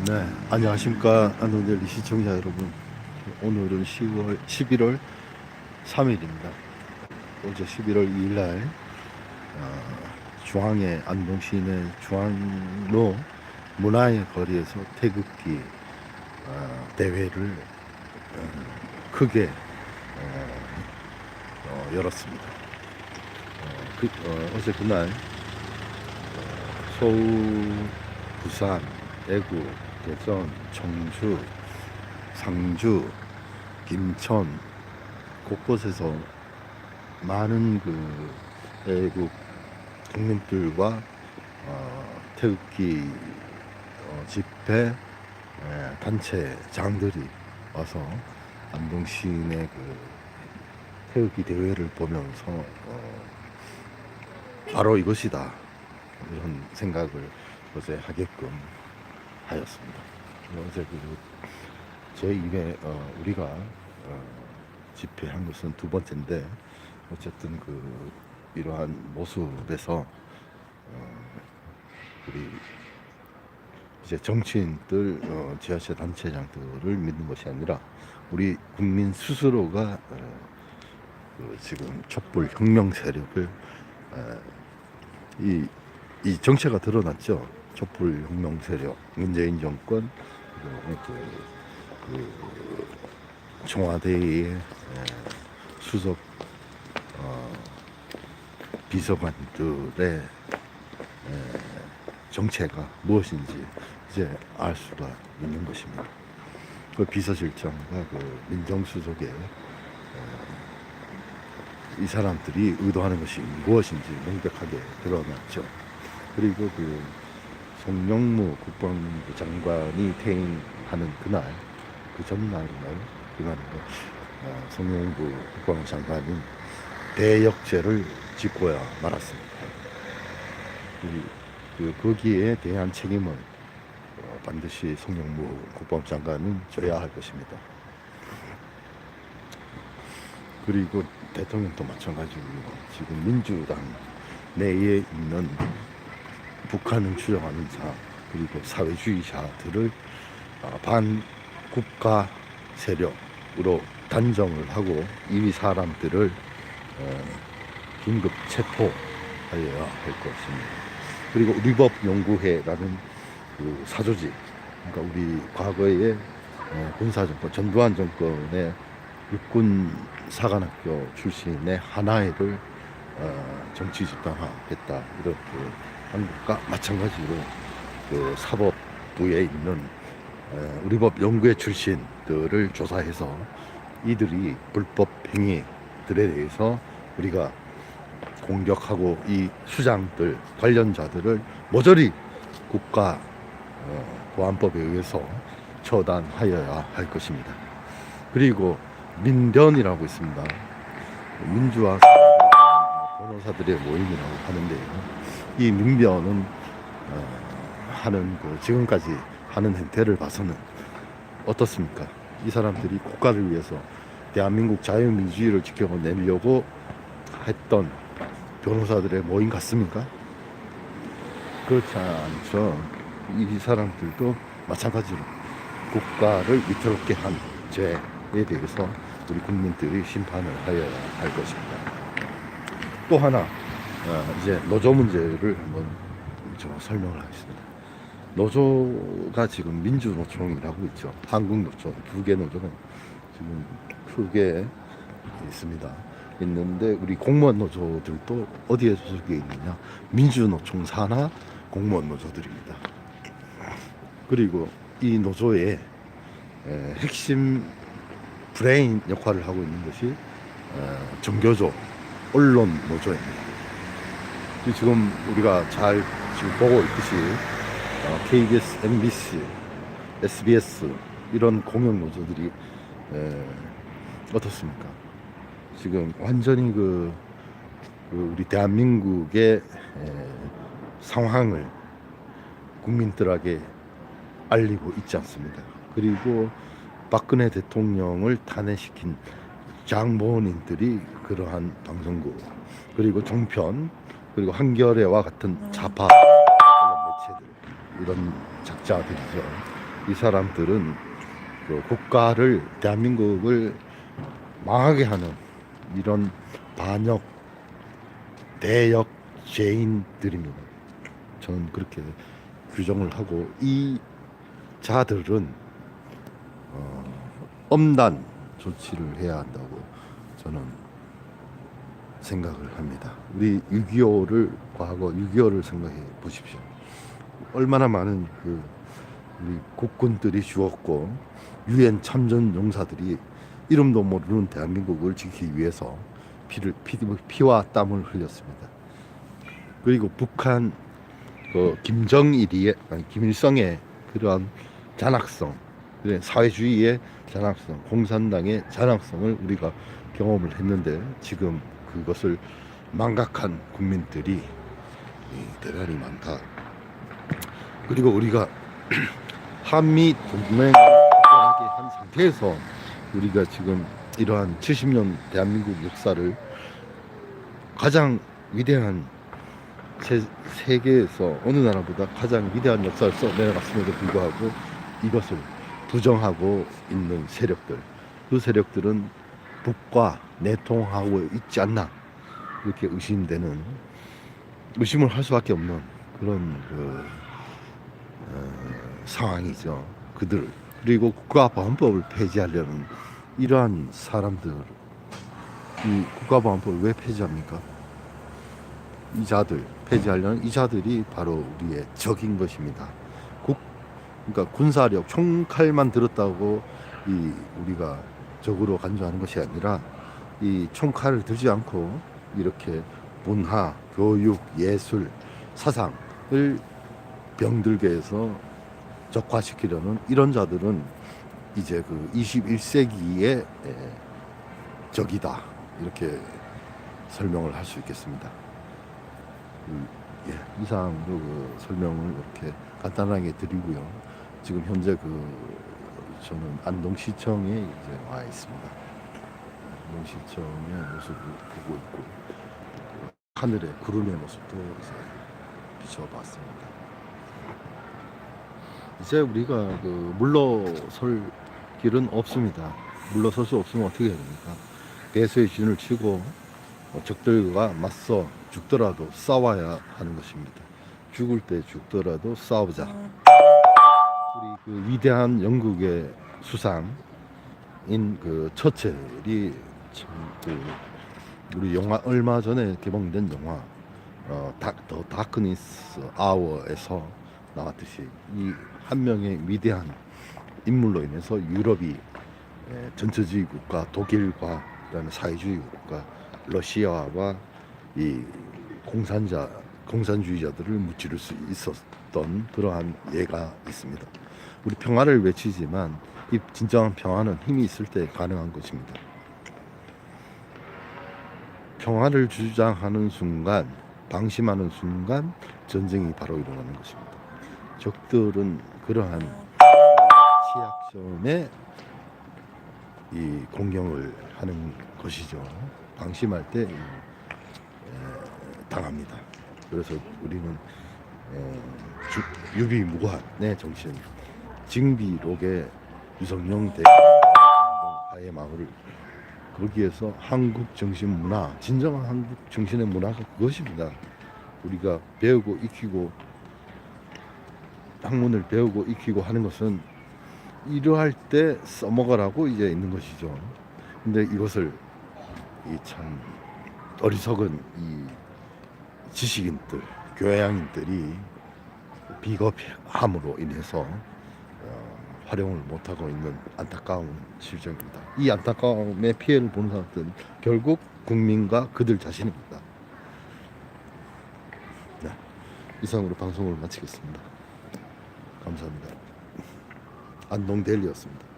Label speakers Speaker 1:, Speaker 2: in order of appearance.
Speaker 1: 네, 안녕하십니까 안동델리 시청자 여러분. 오늘은 10월 11월 3일입니다. 어제 11월 2일 날 어, 중앙의 안동 시내 중앙로 문화의 거리에서 태극기 어, 대회를 어, 크게 어, 어, 열었습니다. 어, 그, 어, 어제 그날 어, 서울, 부산, 대구, 대전, 청주, 상주, 김천 곳곳에서 많은 그 애국 국민들과 어, 태극기 어, 집회 에, 단체장들이 와서 안동 시내 그 태극기 대회를 보면서 어, 바로 이것이다. 이런 생각을 어제 하게끔 하였습니다. 어제 그제 2회 어, 우리가 어, 집회한 것은 두 번째인데 어쨌든 그 이러한 모습에서 어, 우리 이제 정치인들 어, 지하철 단체장들을 믿는 것이 아니라 우리 국민 스스로가 어, 그 지금 촛불 혁명 세력을 어, 이, 이 정체가 드러났죠. 촛불 혁명 세력, 문재인 정권, 그, 그 청와대의 에, 수석 어, 비서관들의 에, 정체가 무엇인지 이제 알 수가 있는 것입니다. 그 비서실장과 그 민정수석의 이 사람들이 의도하는 것이 무엇인지 명백하게 드러났죠. 그리고 그 송영무 국방부 장관이 퇴임하는 그날, 그 전날인가요? 그날인가? 어, 송영무 국방부 장관이 대역죄를 짓고야 말았습니다. 그, 그 거기에 대한 책임은 어, 반드시 송영무 국방부 장관은 져야 할 것입니다. 그리고 대통령도 마찬가지고 지금 민주당 내에 있는 북한을 추정하는 자 그리고 사회주의자들을 어, 반국가 세력으로 단정을 하고 이 사람들을 어, 긴급 체포하여야 할 것입니다. 그리고 리법연구회라는 그 사조직 그러니까 우리 과거의 어, 군사정권 전두환 정권의 육군 사관학교 출신의 하나회를 어, 정치 집단화했다 이렇게 한 것과 마찬가지로 그 사법부에 있는 어, 우리법 연구회 출신들을 조사해서 이들이 불법 행위들에 대해서 우리가 공격하고 이 수장들 관련자들을 모조리 국가 어, 보안법에 의해서 처단하여야 할 것입니다. 그리고 민변이라고 있습니다. 민주화 변호사들의 모임이라고 하는데요. 이 민변은 어, 하는 그 지금까지 하는 행태를 봐서는 어떻습니까? 이 사람들이 국가를 위해서 대한민국 자유민주주의를 지켜내려고 했던 변호사들의 모임 같습니까? 그렇지 않죠. 이 사람들도 마찬가지로 국가를 위태롭게 한 죄에 대해서 우리 국민들이 심판을 하여야 할 것입니다. 또 하나 어, 이제 노조 문제를 한번 좀 설명을 하겠습니다. 노조가 지금 민주노총이라고 있죠. 한국노총 두 개 노조는 지금 크게 있습니다. 있는데 우리 공무원 노조들도 어디에 소속해 있느냐? 민주노총 산하 공무원 노조들입니다. 그리고 이 노조의 에, 핵심 브레인 역할을 하고 있는 것이 에, 정교조 언론 노조입니다. 이 지금 우리가 잘 지금 보고 있듯이 어, KBS, MBC, SBS 이런 공영 노조들이 에, 어떻습니까? 지금 완전히 그, 그 우리 대한민국의 에, 상황을 국민들에게 알리고 있지 않습니다. 그리고 박근혜 대통령을 탄핵시킨 장본인들이 그러한 방송국 그리고 종편 그리고 한겨레와 같은 좌파 언론 매체들 이런 작자들이죠. 이 사람들은 그 국가를 대한민국을 망하게 하는 이런 반역 대역 죄인들입니다. 저는 그렇게 규정을 하고 이 자들은 어, 엄단 조치를 해야 한다고 저는 생각을 합니다. 우리 6.25를 과거 6.25를 생각해 보십시오. 얼마나 많은 그 우리 국군들이 죽었고 유엔 참전 용사들이 이름도 모르는 대한민국을 지키기 위해서 피를 피, 피와 땀을 흘렸습니다. 그리고 북한 그 김정일이 아니 김일성의 그러한 잔악성, 사회주의의 잔악성, 공산당의 잔악성을 우리가 경험을 했는데 지금 그것을 망각한 국민들이 이, 대단히 많다. 그리고 우리가 한미 동맹을 확실하게 한 상태에서 우리가 지금 이러한 70년 대한민국 역사를 가장 위대한 세, 세계에서 어느 나라보다 가장 위대한 역사를 써내려갔음에도 불구하고 이것을 부정하고 있는 세력들. 그 세력들은 북과 내통하고 있지 않나. 이렇게 의심되는 의심을 할 수밖에 없는 그런 그, 어, 상황이죠. 그들. 그리고 국가보안법을 폐지하려는 이러한 사람들. 이 국가보안법을 왜 폐지합니까? 이 자들. 폐지하려는 이 자들이 바로 우리의 적인 것입니다. 국 그러니까 군사력 총칼만 들었다고 이 우리가 적으로 간주하는 것이 아니라 이 총칼을 들지 않고 이렇게 문화, 교육, 예술, 사상을 병들게 해서 적화시키려는 이런 자들은 이제 그 21세기의 적이다 이렇게 설명을 할 수 있겠습니다. 음, 예, 이상으로 그 설명을 이렇게 간단하게 드리고요. 지금 현재 그 저는 안동시청에 이제 와 있습니다. 안동시청의 모습을 보고 있고 하늘의 구름의 모습도 이제 비춰봤습니다. 이제 우리가 그 물러설 길은 없습니다. 물러설 수 없으면 어떻게 해야 됩니까? 배수의 진을 치고 어, 적들과 맞서 죽더라도 싸워야 하는 것입니다. 죽을 때 죽더라도 싸우자. 그 위대한 영국의 수상인 그 처첼이 참그 우리 영화 얼마 전에 개봉된 영화 어, 다, 더 다크니스 아워에서 나왔듯이 이 한 명의 위대한 인물로 인해서 유럽이 에, 전체주의 국가 독일과 그다음에 사회주의 국가 러시아와 이 공산자 공산주의자들을 무찌를 수 있었던 그러한 예가 있습니다. 우리 평화를 외치지만 이 진정한 평화는 힘이 있을 때 가능한 것입니다. 평화를 주장하는 순간, 방심하는 순간 전쟁이 바로 일어나는 것입니다. 적들은 그러한 취약점에 이 공격을 하는 것이죠. 방심할 때 당합니다. 그래서 우리는 어, 주- 유비 무관의 정신, 징비록의 유성룡 대하 하의 마을을 거기에서 한국 정신 문화, 진정한 한국 정신의 문화가 그것입니다. 우리가 배우고 익히고 학문을 배우고 익히고 하는 것은 이러할 때 써먹으라고 이제 있는 것이죠. 근데 이것을 이 참 어리석은 이 지식인들, 교양인들이 비겁함으로 인해서 어, 활용을 못하고 있는 안타까운 실정입니다. 이 안타까움의 피해를 보는 사람들은 결국 국민과 그들 자신입니다. 네, 이상으로 방송을 마치겠습니다. 감사합니다. 안동 델리였습니다.